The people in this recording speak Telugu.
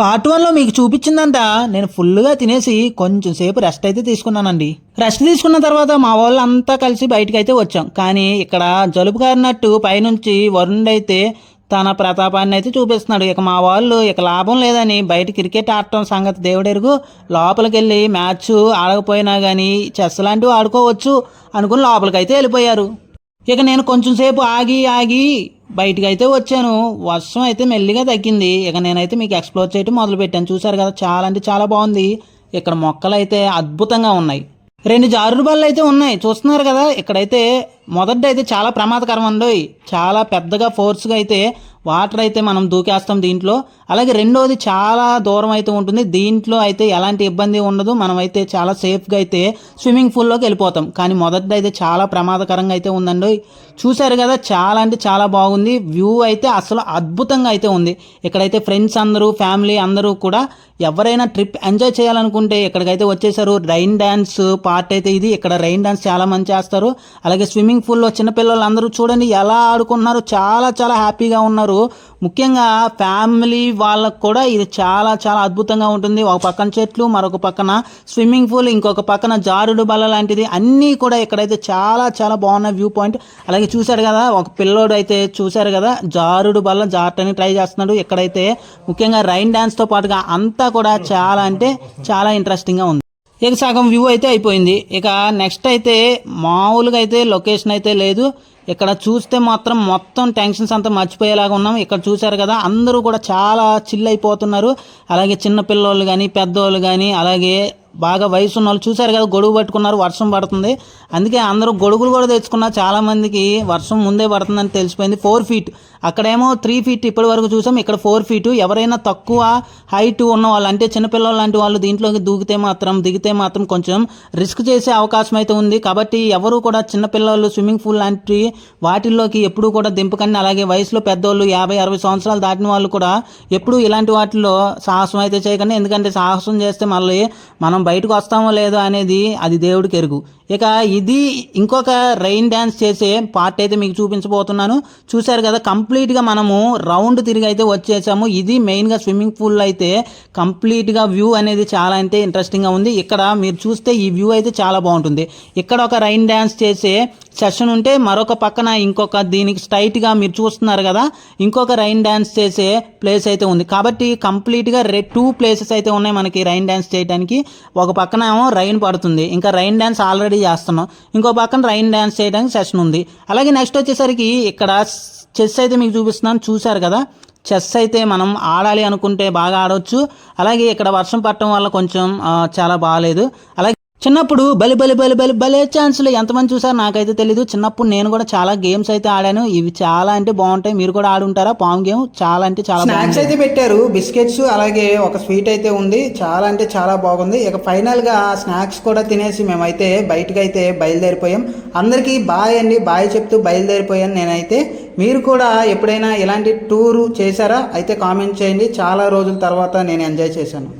పార్ట్ వన్లో మీకు చూపించిందంట. నేను ఫుల్గా తినేసి కొంచెం సేపు రెస్ట్ అయితే తీసుకున్నానండి. రెస్ట్ తీసుకున్న తర్వాత మా వాళ్ళు అంతా కలిసి బయటకు అయితే వచ్చాం. కానీ ఇక్కడ జలుబు కారినట్టు పైనుంచి వరుణుడు అయితే తన ప్రతాపాన్ని అయితే చూపిస్తున్నాడు. ఇక మా వాళ్ళు ఇక లాభం లేదని బయట క్రికెట్ ఆడటం సంగతి దేవుడెరుగు. లోపలికి వెళ్ళి మ్యాచ్ ఆడకపోయినా కానీ చెస్ లాంటివి ఆడుకోవచ్చు అనుకుని లోపలికి అయితే వెళ్ళిపోయారు. ఇక నేను కొంచెం సేపు ఆగి ఆగి బయటికి అయితే వచ్చాను. వర్షం అయితే మెల్లిగా తగ్గింది. ఇక నేనైతే మీకు ఎక్స్ప్లోర్ చేయటం మొదలు పెట్టాను చూసారు కదా చాలా అంటే చాలా బాగుంది. ఇక్కడ మొక్కలు అయితే అద్భుతంగా ఉన్నాయి. రెండు జారుడు బళ్ళు అయితే ఉన్నాయి. చూస్తున్నారు కదా ఇక్కడైతే మొదట అయితే చాలా ప్రమాదకరం అండి. చాలా పెద్దగా ఫోర్స్గా అయితే వాటర్ అయితే మనం దూకేస్తాం దీంట్లో. అలాగే రెండోది చాలా దూరం అయితే ఉంటుంది. దీంట్లో అయితే ఎలాంటి ఇబ్బంది ఉండదు. మనం అయితే చాలా సేఫ్గా అయితే స్విమ్మింగ్ పూల్లోకి వెళ్ళిపోతాం. కానీ మొదట అయితే చాలా ప్రమాదకరంగా అయితే ఉందండి. చూశారు కదా చాలా అంటే చాలా బాగుంది. వ్యూ అయితే అసలు అద్భుతంగా అయితే ఉంది. ఇక్కడైతే ఫ్రెండ్స్ అందరూ ఫ్యామిలీ అందరూ కూడా ఎవరైనా ట్రిప్ ఎంజాయ్ చేయాలనుకుంటే ఇక్కడికైతే వచ్చేసారు. రైన్ డ్యాన్స్ పార్ట్ అయితే ఇది. ఇక్కడ రైన్ డ్యాన్స్ చాలా మంది చేస్తారు. అలాగే స్విమ్మింగ్ పూల్లో చిన్నపిల్లలు అందరూ చూడండి ఎలా ఆడుకుంటున్నారు చాలా చాలా హ్యాపీగా ఉన్నారు. ముఖ్యంగా ఫ్యామిలీ వాళ్ళకు కూడా ఇది చాలా చాలా అద్భుతంగా ఉంటుంది. ఒక పక్కన చెట్లు మరొక పక్కన స్విమ్మింగ్ పూల్ ఇంకొక పక్కన జారుడు బల్ల లాంటిది. అన్నీ కూడా ఇక్కడైతే చాలా చాలా బాగున్న వ్యూ పాయింట్. అలాగే చూశారు కదా ఒక పిల్లోడు అయితే చూశారు కదా జారుడు బల్ల జారటానికి ట్రై చేస్తున్నాడు. ఇక్కడైతే ముఖ్యంగా రైన్ డ్యాన్స్తో పాటుగా అంతా కూడా చాలా అంటే చాలా ఇంట్రెస్టింగ్గా ఉంది. ఇక సగం వ్యూ అయితే అయిపోయింది. ఇక నెక్స్ట్ అయితే మామూలుగా అయితే లొకేషన్ అయితే లేదు. ఇక్కడ చూస్తే మాత్రం మొత్తం టెన్షన్స్ అంతా మర్చిపోయేలాగా ఉన్నాం. ఇక్కడ చూశారు కదా అందరూ కూడా చాలా చిల్ అయిపోతున్నారు. అలాగే చిన్న పిల్లోళ్ళు కానీ పెద్దోళ్ళు కానీ అలాగే బాగా వయసు ఉన్న వాళ్ళు చూశారు కదా గొడుగు పట్టుకున్నారు వర్షం పడుతుంది. అందుకే అందరూ గొడుగులు కూడా తెచ్చుకున్నారు చాలామందికి వర్షం ముందే పడుతుందని తెలిసిపోయింది. ఫోర్ ఫీట్ అక్కడేమో త్రీ ఫీట్ ఇప్పటి వరకు చూసాం. ఇక్కడ ఫోర్ ఫీట్ ఎవరైనా తక్కువ హైట్ ఉన్న వాళ్ళు అంటే చిన్నపిల్లలు లాంటి వాళ్ళు దీంట్లోకి దూకితే మాత్రం దిగితే మాత్రం కొంచెం రిస్క్ చేసే అవకాశం అయితే ఉంది. కాబట్టి ఎవరు కూడా చిన్నపిల్లలు స్విమ్మింగ్ పూల్ లాంటి వాటిల్లోకి ఎప్పుడు కూడా దింపకండి. అలాగే వయసులో పెద్దోళ్ళు యాభై అరవై సంవత్సరాలు దాటిన వాళ్ళు కూడా ఎప్పుడు ఇలాంటి వాటిల్లో సాహసం అయితే చేయకండి. ఎందుకంటే సాహసం చేస్తే మళ్ళీ మనం బయటకు వస్తామో లేదో అనేది అది దేవుడికి ఎరుగు. ఇక ఇది ఇంకొక రెయిన్ డ్యాన్స్ చేసే పార్ట్ అయితే మీకు చూపించబోతున్నాను. చూశారు కదా కంప్లీట్గా మనము రౌండ్ తిరిగి అయితే వచ్చేసాము. ఇది మెయిన్గా స్విమ్మింగ్ పూల్ అయితే కంప్లీట్గా వ్యూ అనేది చాలా అంటే ఇంట్రెస్టింగ్గా ఉంది. ఇక్కడ మీరు చూస్తే ఈ వ్యూ అయితే చాలా బాగుంటుంది. ఇక్కడ ఒక రైన్ డ్యాన్స్ చేసే సెషన్ ఉంటే మరొక పక్కన ఇంకొక దీనికి స్ట్రైట్గా మీరు చూస్తున్నారు కదా ఇంకొక రైన్ డ్యాన్స్ చేసే ప్లేస్ అయితే ఉంది. కాబట్టి కంప్లీట్గా రె టూ ప్లేసెస్ అయితే ఉన్నాయి మనకి రైన్ డ్యాన్స్ చేయడానికి ఒక పక్కన ఏమో రైన్ పడుతుంది. ఇంకా రైన్ డ్యాన్స్ ఆల్రెడీ చేస్తున్నాం. ఇంకో పక్కన రైన్ డ్యాన్స్ చేయడానికి సెషన్ ఉంది. అలాగే నెక్స్ట్ వచ్చేసరికి ఇక్కడ చెస్ అయితే మీకు చూపిస్తున్నాను. చూశారు కదా? చెస్ అయితే మనం ఆడాలి అనుకుంటే బాగా ఆడవచ్చు అలాగే ఇక్కడ వర్షం పడటం వల్ల కొంచెం చాలా బాగాలేదు అలాగే చిన్నప్పుడు బలి బలి బలి బలి బలే ఛాన్సులు. ఎంతమంది చూసారు నాకైతే తెలీదు. చిన్నప్పుడు నేను కూడా చాలా గేమ్స్ అయితే ఆడాను. ఇవి చాలా అంటే బాగుంటాయి. మీరు కూడా ఆడుంటారా? పాము గేమ్ చాలా అంటే చాలా స్నాక్స్ అయితే పెట్టారు. బిస్కెట్స్ అలాగే ఒక స్వీట్ అయితే ఉంది. చాలా అంటే చాలా బాగుంది. ఇక ఫైనల్గా స్నాక్స్ కూడా తినేసి మేమైతే బయటకు అయితే బయలుదేరిపోయాం. అందరికీ బాయ్ అండి. బాయ్ చెప్తూ బయలుదేరిపోయాను నేనైతే. మీరు కూడా ఎప్పుడైనా ఇలాంటి టూరు చేశారా? అయితే కామెంట్ చేయండి. చాలా రోజుల తర్వాత నేను ఎంజాయ్ చేశాను.